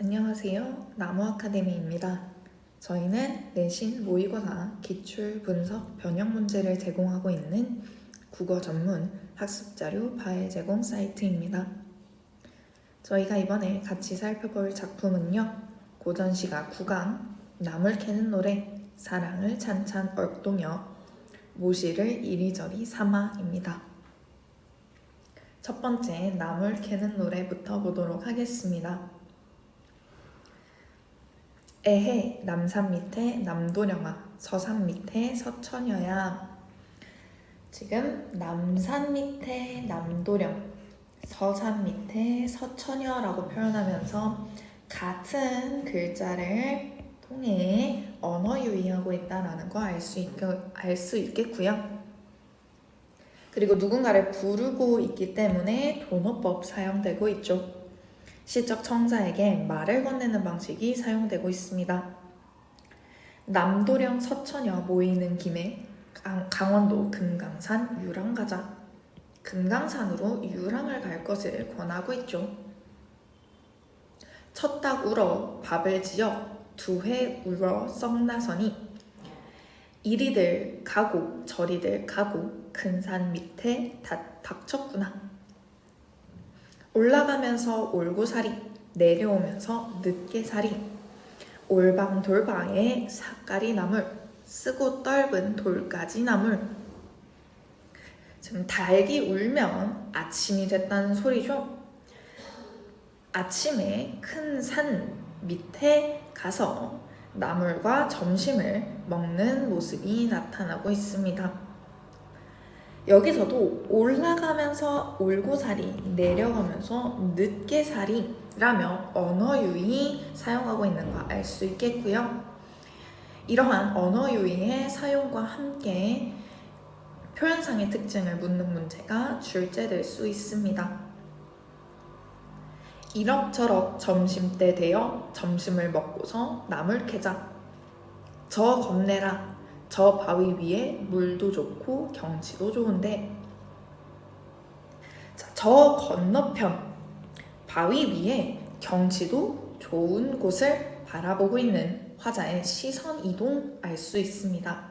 안녕하세요. 나무 아카데미입니다. 저희는 내신 모의고사 기출 분석 변형 문제를 제공하고 있는 국어 전문 학습 자료 파일 제공 사이트입니다. 저희가 이번에 같이 살펴볼 작품은요. 고전시가 9강 나물 캐는 노래 사랑을 찬찬 얼동여 모시를 이리저리 삼아입니다. 첫 번째 나물 캐는 노래부터 보도록 하겠습니다. 에헤 남산 밑에 남도령아 서산 밑에 서천여야 지금 남산 밑에 남도령 서산 밑에 서천여라고 표현하면서 같은 글자를 통해 언어 유의하고 있다라는 거 알수 알수 있겠고요. 그리고 누군가를 부르고 있기 때문에 돈어법 사용되고 있죠. 시적 청자에게 말을 건네는 방식이 사용되고 있습니다. 남도령 서천여 모이는 김에 강- 강원도 금강산 유랑 가자. 금강산으로 유랑을 갈 것을 권하고 있죠. 첫닭 울어 밥을 지어 두해 울어 썩나서니 이리들 가고 저리들 가고 큰산 밑에 다 닥쳤구나. 올라가면서 올고살이 내려오면서 늦게살이 올방돌방에 사까리 나물 쓰고 떫은 돌까지 나물 지금 닭이 울면 아침이 됐다는 소리죠. 아침에 큰 산 밑에 가서 나물과 점심을 먹는 모습이 나타나고 있습니다. 여기서도 올라가면서 올고살이 내려가면서 늦게살이라며 언어 유의 사용하고 있는 거 알 수 있겠고요. 이러한 언어 유의의 사용과 함께 표현상의 특징을 묻는 문제가 출제될 수 있습니다. 이럭저럭 점심때 되어 점심을 먹고서 나물 캐자. 저 겁내라. 저 바위 위에 물도 좋고 경치도 좋은데 자, 저 건너편 바위 위에 경치도 좋은 곳을 바라보고 있는 화자의 시선 이동 알 수 있습니다.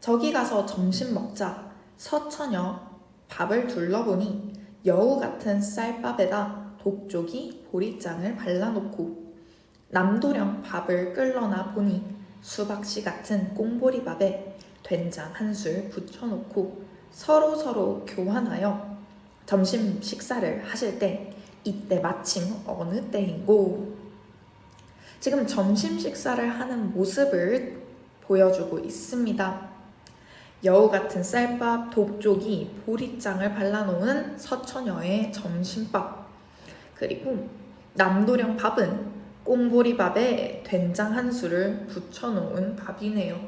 저기 가서 점심 먹자 서천여 밥을 둘러보니 여우 같은 쌀밥에다 독쪽이 보리장을 발라놓고 남도령 밥을 끌러나 보니 수박씨 같은 꽁보리밥에 된장 한 술 붙여놓고 서로 서로 교환하여 점심 식사를 하실 때 이때 마침 어느 때인고 지금 점심 식사를 하는 모습을 보여주고 있습니다. 여우 같은 쌀밥 독쪽이 보리장을 발라놓은 서처녀의 점심밥 그리고 남도령 밥은 꽁보리밥에 된장 한 수를 붙여놓은 밥이네요.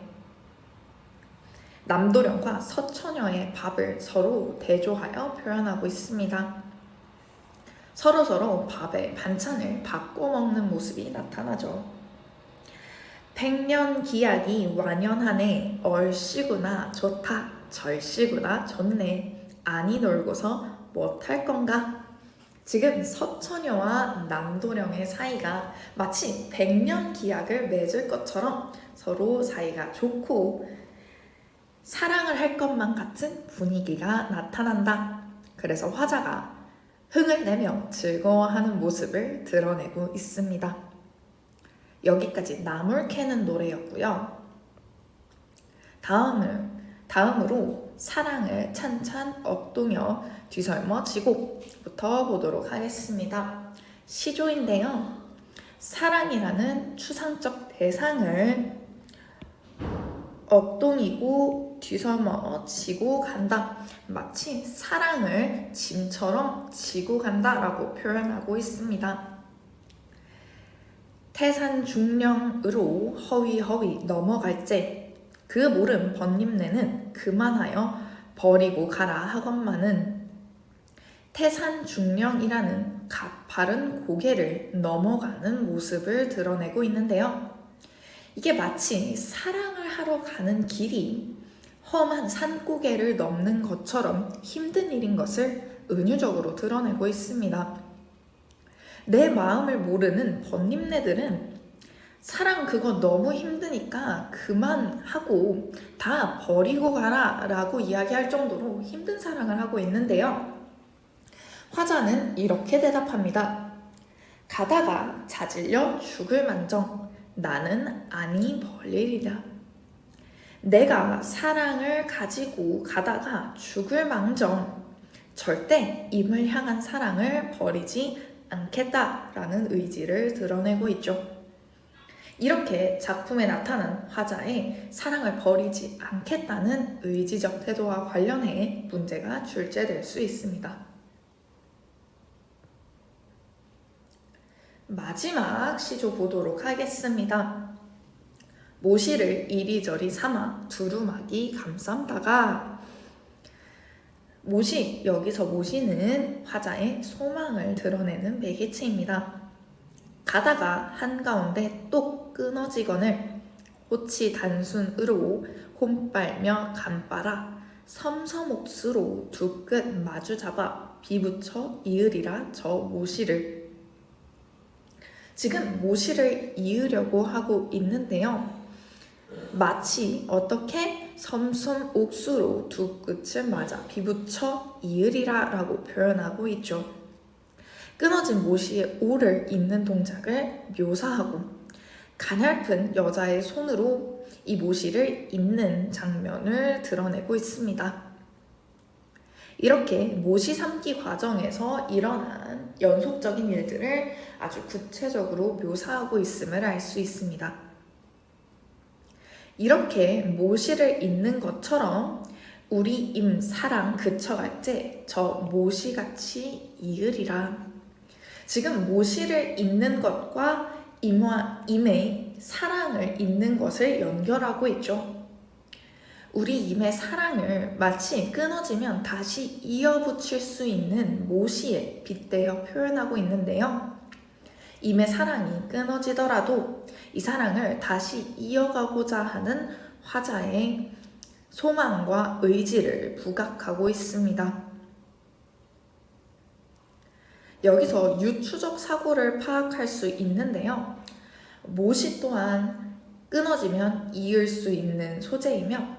남도령과 서처녀의 밥을 서로 대조하여 표현하고 있습니다. 서로 서로 밥에 반찬을 바꿔 먹는 모습이 나타나죠. 백년 기약이 완연하네 얼씨구나 좋다 절씨구나 좋네 아니 놀고서 못할 건가 지금 서처녀와 남도령의 사이가 마치 백년 기약을 맺을 것처럼 서로 사이가 좋고 사랑을 할 것만 같은 분위기가 나타난다. 그래서 화자가 흥을 내며 즐거워하는 모습을 드러내고 있습니다. 여기까지 나물 캐는 노래였고요. 다음을 다음으로 사랑을 찬찬 엎동여 뒤설머 지곡부터 보도록 하겠습니다. 시조인데요. 사랑이라는 추상적 대상을 엎동이고 뒤설머 지고 간다. 마치 사랑을 짐처럼 지고 간다라고 표현하고 있습니다. 태산 중령으로 허위허위 넘어갈제 그 모름 번님네는 그만하여 버리고 가라 하건만은 태산 중령이라는 가파른 고개를 넘어가는 모습을 드러내고 있는데요. 이게 마치 사랑을 하러 가는 길이 험한 산고개를 넘는 것처럼 힘든 일인 것을 은유적으로 드러내고 있습니다. 내 마음을 모르는 번님네들은 사랑 그거 너무 힘드니까 그만하고 다 버리고 가라 라고 이야기할 정도로 힘든 사랑을 하고 있는데요. 화자는 이렇게 대답합니다. 가다가 자질려 죽을 만정 나는 아니 벌리리라. 내가 사랑을 가지고 가다가 죽을 망정 절대 임을 향한 사랑을 버리지 않겠다라는 의지를 드러내고 있죠. 이렇게 작품에 나타난 화자의 사랑을 버리지 않겠다는 의지적 태도와 관련해 문제가 출제될 수 있습니다. 마지막 시조 보도록 하겠습니다. 모시를 이리저리 삼아 두루마기 감쌈다가 모시 여기서 모시는 화자의 소망을 드러내는 매개체입니다. 가다가 한가운데 똑 끊어지거늘 호치 단순으로 홈빨며 간빨아 섬섬옥수로 두 끝 마주 잡아 비붙여 이으리라 저 모시를 지금 모시를 이으려고 하고 있는데요. 마치 어떻게 섬섬 옥수로 두 끝을 맞아 비붙여 이으리라 라고 표현하고 있죠. 끊어진 모시의 오를 잇는 동작을 묘사하고 가냘픈 여자의 손으로 이 모시를 잇는 장면을 드러내고 있습니다. 이렇게 모시 삼기 과정에서 일어난 연속적인 일들을 아주 구체적으로 묘사하고 있음을 알 수 있습니다. 이렇게 모시를 잇는 것처럼 우리 임 사랑 그쳐갈 때 저 모시같이 이으리라. 지금 모시를 잇는 것과 임화, 임의 사랑을 잇는 것을 연결하고 있죠. 우리 임의 사랑을 마치 끊어지면 다시 이어붙일 수 있는 모시에 빗대어 표현하고 있는데요. 임의 사랑이 끊어지더라도 이 사랑을 다시 이어가고자 하는 화자의 소망과 의지를 부각하고 있습니다. 여기서 유추적 사고를 파악할 수 있는데요. 못이 또한 끊어지면 이을 수 있는 소재이며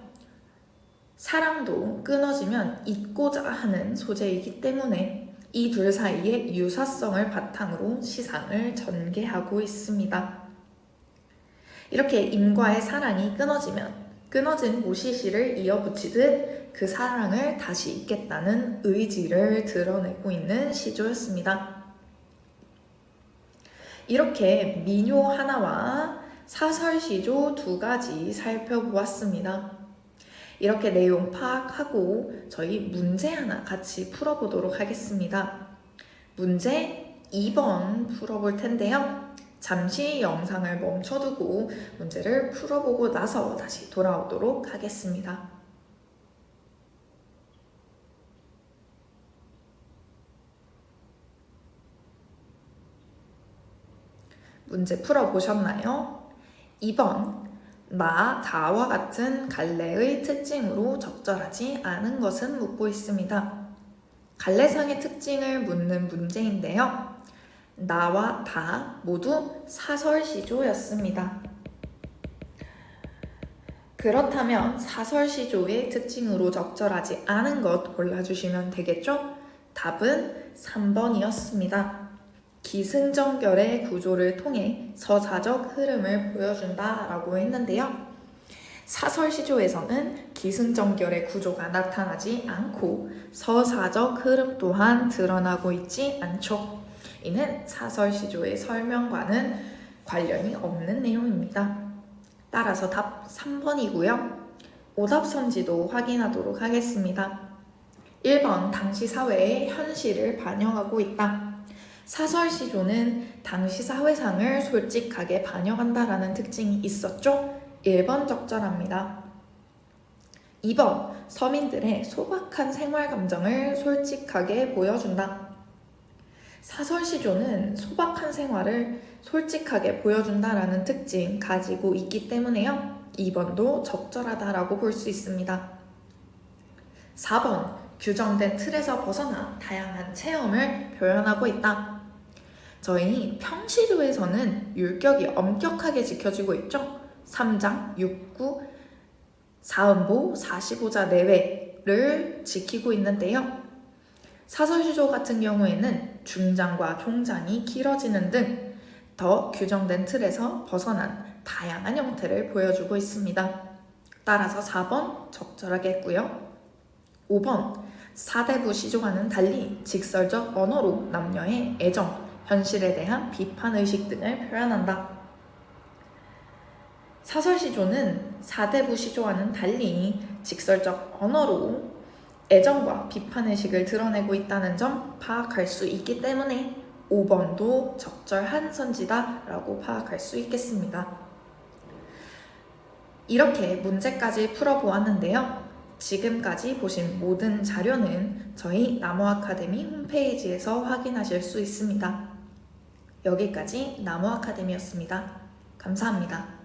사랑도 끊어지면 잊고자 하는 소재이기 때문에 이 둘 사이의 유사성을 바탕으로 시상을 전개하고 있습니다. 이렇게 임과의 사랑이 끊어지면 끊어진 모시시를 이어붙이듯 그 사랑을 다시 잇겠다는 의지를 드러내고 있는 시조였습니다. 이렇게 민요 하나와 사설시조 두 가지 살펴보았습니다. 이렇게 내용 파악하고 저희 문제 하나 같이 풀어보도록 하겠습니다. 문제 2번 풀어볼 텐데요. 잠시 영상을 멈춰두고 문제를 풀어보고 나서 다시 돌아오도록 하겠습니다. 문제 풀어보셨나요? 2번. 나, 다와 같은 갈래의 특징으로 적절하지 않은 것은 묻고 있습니다. 갈래상의 특징을 묻는 문제인데요. 나와 다 모두 사설시조였습니다. 그렇다면 사설시조의 특징으로 적절하지 않은 것 골라주시면 되겠죠? 답은 3번이었습니다. 기승전결의 구조를 통해 서사적 흐름을 보여준다 라고 했는데요. 사설시조에서는 기승전결의 구조가 나타나지 않고 서사적 흐름 또한 드러나고 있지 않죠. 이는 사설 시조의 설명과는 관련이 없는 내용입니다. 따라서 답 3번이고요. 오답 선지도 확인하도록 하겠습니다. 1번 당시 사회의 현실을 반영하고 있다. 사설 시조는 당시 사회상을 솔직하게 반영한다라는 특징이 있었죠? 1번 적절합니다. 2번 서민들의 소박한 생활 감정을 솔직하게 보여준다. 사설시조는 소박한 생활을 솔직하게 보여준다라는 특징 가지고 있기 때문에요. 2번도 적절하다라고 볼 수 있습니다. 4번 규정된 틀에서 벗어나 다양한 체험을 표현하고 있다. 저희 평시조에서는 율격이 엄격하게 지켜지고 있죠. 3장 6구 사음보 45자 내외를 지키고 있는데요. 사설시조 같은 경우에는 중장과 총장이 길어지는 등 더 규정된 틀에서 벗어난 다양한 형태를 보여주고 있습니다. 따라서 4번 적절하게 했고요. 5번 사대부 시조와는 달리 직설적 언어로 남녀의 애정, 현실에 대한 비판 의식 등을 표현한다. 사설 시조는 사대부 시조와는 달리 직설적 언어로 애정과 비판 의식을 드러내고 있다는 점 파악할 수 있기 때문에 5번도 적절한 선지다라고 파악할 수 있겠습니다. 이렇게 문제까지 풀어보았는데요. 지금까지 보신 모든 자료는 저희 나무 아카데미 홈페이지에서 확인하실 수 있습니다. 여기까지 나무 아카데미였습니다. 감사합니다.